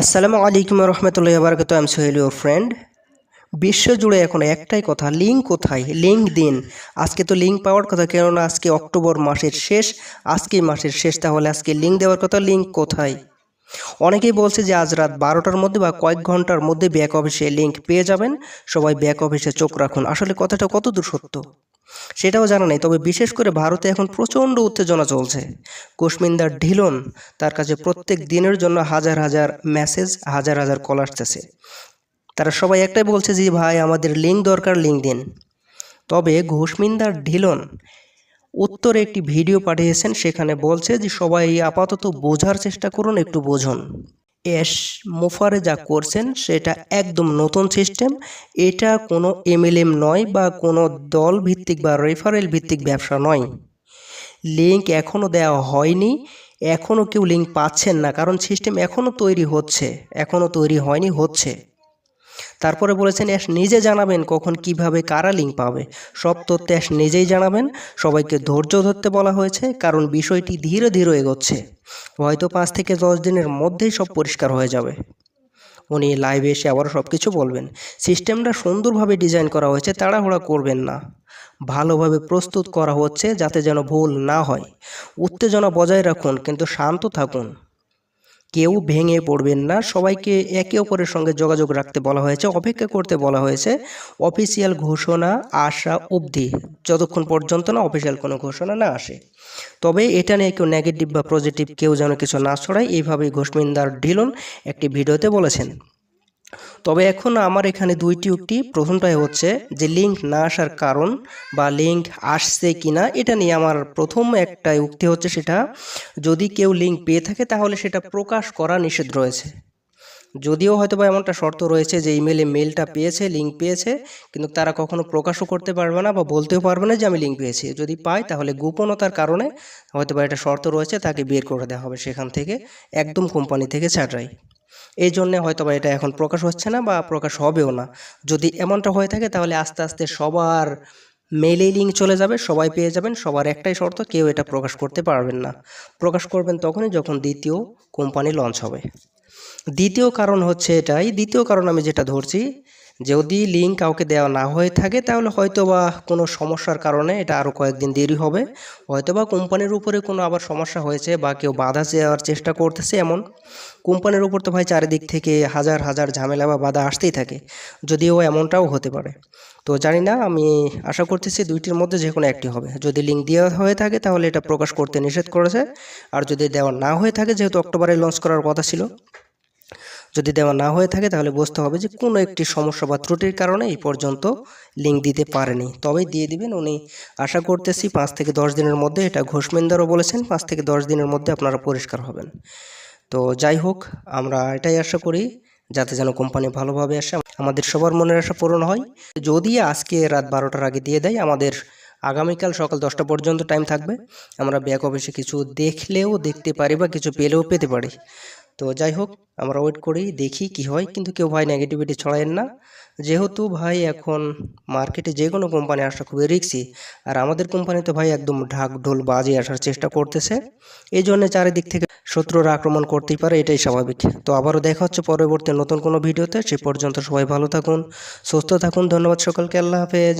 আসসালামু আলাইকুম রহমতুল্লাহ বারকাত আম Sohel your friend বিশ্বজুড়ে এখন একটাই কথা, লিঙ্ক কোথায়? লিঙ্ক দিন। আজকে তো লিঙ্ক পাওয়ার কথা, কেননা আজকে অক্টোবর মাসের শেষ। আজকে মাসের শেষ, তাহলে আজকে লিঙ্ক দেওয়ার কথা, লিঙ্ক কোথায়? অনেকেই বলছে যে আজ রাত বারোটার মধ্যে বা কয়েক ঘণ্টার মধ্যে ব্যাক অফিসে লিঙ্ক পেয়ে যাবেন। সবাই ব্যাক অফিসে চোখ রাখুন। আসলে কথাটা কতদূর সত্য? সেটাও জানা নেই, তবে বিশেষ করে ভারতে এখন প্রচণ্ড উত্তেজনা চলছে। কুশমিন্দার ঢিলন তার কাছে প্রত্যেক দিনের জন্য হাজার হাজার মেসেজ হাজার হাজার কল আসতেছে। তারা সবাই একটাই বলছে যে, ভাই, আমাদের লিঙ্ক দরকার লিঙ্ক দিন। তবে ঘোষমিন্দার ঢিলন উত্তরে একটি ভিডিও পাঠিয়েছেন, সেখানে বলছে যে, সবাই আপাতত বোঝার চেষ্টা করুন, একটু বোঝুন। এস মুফারে যা করছেন, সেটা একদম নতুন সিস্টেম। এটা কোনো এমএলএম নয় বা কোনো দল ভিত্তিক বা রেফারেল ভিত্তিক ব্যবসা নয়। লিঙ্ক এখনও দেওয়া হয়নি। এখনও কেউ লিঙ্ক পাচ্ছেন না, কারণ সিস্টেম এখনও তৈরি হচ্ছে এখনও তৈরি হয়নি, হচ্ছে। তারপরে বলেছেন, অ্যাশ নিজে জানাবেন কখন কীভাবে কারা লিঙ্ক পাবে। সব তথ্য অ্যাশ নিজেই জানাবেন। সবাইকে ধৈর্য ধরতে বলা হয়েছে, কারণ বিষয়টি ধীরে ধীরে এগোচ্ছে। হয়তো পাঁচ থেকে দশ দিনের মধ্যেই সব পরিষ্কার হয়ে যাবে। উনি লাইভে এসে আবারও সব কিছু বলবেন। সিস্টেমটা সুন্দরভাবে ডিজাইন করা হয়েছে, তাড়াহুড়া করবেন না। ভালোভাবে প্রস্তুত করা হচ্ছে, যাতে যেন ভুল না হয়। উত্তেজনা বজায় রাখুন, কিন্তু শান্ত থাকুন। কেউ ভেঙে পড়বেন না। সবাইকে একে অপরের সঙ্গে যোগাযোগ রাখতে বলা হয়েছে, অপেক্ষা করতে বলা হয়েছে। অফিসিয়াল ঘোষণা আসা অবধি, যতক্ষণ পর্যন্ত না অফিসিয়াল কোনো ঘোষণা না আসে। তবে এটা নিয়ে কেউ নেগেটিভ বা পজিটিভ কেউ যেন কিছু না ছড়ায়, এইভাবেই ঘোষমিন্দার ঢিলন একটি ভিডিওতে বলেছেন। তবে এখন আমার এখানে দুইটি উক্তি। প্রথমটাই হচ্ছে যে লিঙ্ক না আসার কারণ বা লিঙ্ক আসছে কিনা, এটা নিয়ে আমার প্রথম একটা উক্তি হচ্ছে সেটা, যদি কেউ লিঙ্ক পেয়ে থাকে তাহলে সেটা প্রকাশ করা নিষেধ রয়েছে। যদিও হয়তো বা এমনটা শর্ত রয়েছে যে ইমেলে মেলটা পেয়েছে লিঙ্ক পেয়েছে, কিন্তু তারা কখনো প্রকাশও করতে পারবে না বা বলতেও পারবে না যে আমি লিঙ্ক পেয়েছি। যদি পায় তাহলে গোপনতার কারণে হয়তো বা এটা শর্ত রয়েছে, তাকে বের করে দেওয়া হবে সেখান থেকে, একদম কোম্পানি থেকে ছাড়াই এই জন্যে হয়তো বা এটা এখন প্রকাশ হচ্ছে না বা প্রকাশ হবেও না। যদি এমনটা হয়ে থাকে তাহলে আস্তে আস্তে সবার মেলেই লিঙ্ক চলে যাবে, সবাই পেয়ে যাবেন, সবার একটাই শর্ত, কেউ এটা প্রকাশ করতে পারবেন না। প্রকাশ করবেন তখনই যখন দ্বিতীয় কোম্পানি লঞ্চ হবে। দ্বিতীয় কারণ হচ্ছে এটাই, দ্বিতীয় কারণ আমি যেটা ধরছি যদি লিঙ্ক কাউকে দেওয়া না হয়ে থাকে, তাহলে হয়তো বা কোনো সমস্যার কারণে এটা আরও কয়েকদিন দেরি হবে। হয়তো বা কোম্পানির উপরে কোনো আবার সমস্যা হয়েছে বা কেউ বাধা দেওয়ার চেষ্টা করতেছে এমন। কোম্পানির উপর তো ভাই চারিদিক থেকে হাজার হাজার ঝামেলা বা বাধা আসতেই থাকে, যদিও এমনটাও হতে পারে। তো জানি না, আমি আশা করতেছি দুইটির মধ্যে যে কোনো একটি হবে। যদি লিঙ্ক দেওয়া হয়ে থাকে, তাহলে এটা প্রকাশ করতে নিষেধ করেছে। আর যদি দেওয়া না হয়ে থাকে, যেহেতু অক্টোবরে লঞ্চ করার কথা ছিল। যদি দেওয়া না হয়ে থাকে, তাহলে বুঝতে হবে যে কোনো একটি সমস্যা বা ত্রুটির কারণে এই পর্যন্ত লিঙ্ক দিতে পারেনি। তবেই দিয়ে দিবেন উনি। আশা করতেছি পাঁচ থেকে দশ দিনের মধ্যে এটা ঘোষমেন্দারও বলেছেন, পাঁচ থেকে দশ দিনের মধ্যে আপনারা পরিষ্কার হবেন। তো যাই হোক, আমরা এটাই আশা করি, যাতে যেন কোম্পানি ভালোভাবে আসে। আমাদের সবার মনের আশা পূরণ হয়। যদি আজকে রাত বারোটার আগে দিয়ে দেয়, আমাদের আগামীকাল সকাল দশটা পর্যন্ত টাইম থাকবে। আমরা ব্যাক অফিসে কিছু দেখলেও, দেখতে পারি বা কিছু পেলেও পেতে পারি। তো যাই হোক, আমরা ওয়েট করি, দেখি কি হয়, কিন্তু কেউ ভাই নেগেটিভিটি ছড়ায়েন না। যেহেতু ভাই এখন মার্কেটে যে কোনো কোম্পানি আসা খুবই রিক্সি আর আমাদের কোম্পানি তো ভাই একদম ঢাক ঢোল বাজে আসার চেষ্টা করতেছে। এই জন্য চারিদিক থেকে শত্রুরা আক্রমণ করতেই পারে, এটাই স্বাভাবিক। তো আবারও দেখা হচ্ছে পরবর্তী নতুন কোনো ভিডিওতে, সে পর্যন্ত সবাই ভালো থাকুন, সুস্থ থাকুন, ধন্যবাদ সকলকে, আল্লাহ হাফেজ।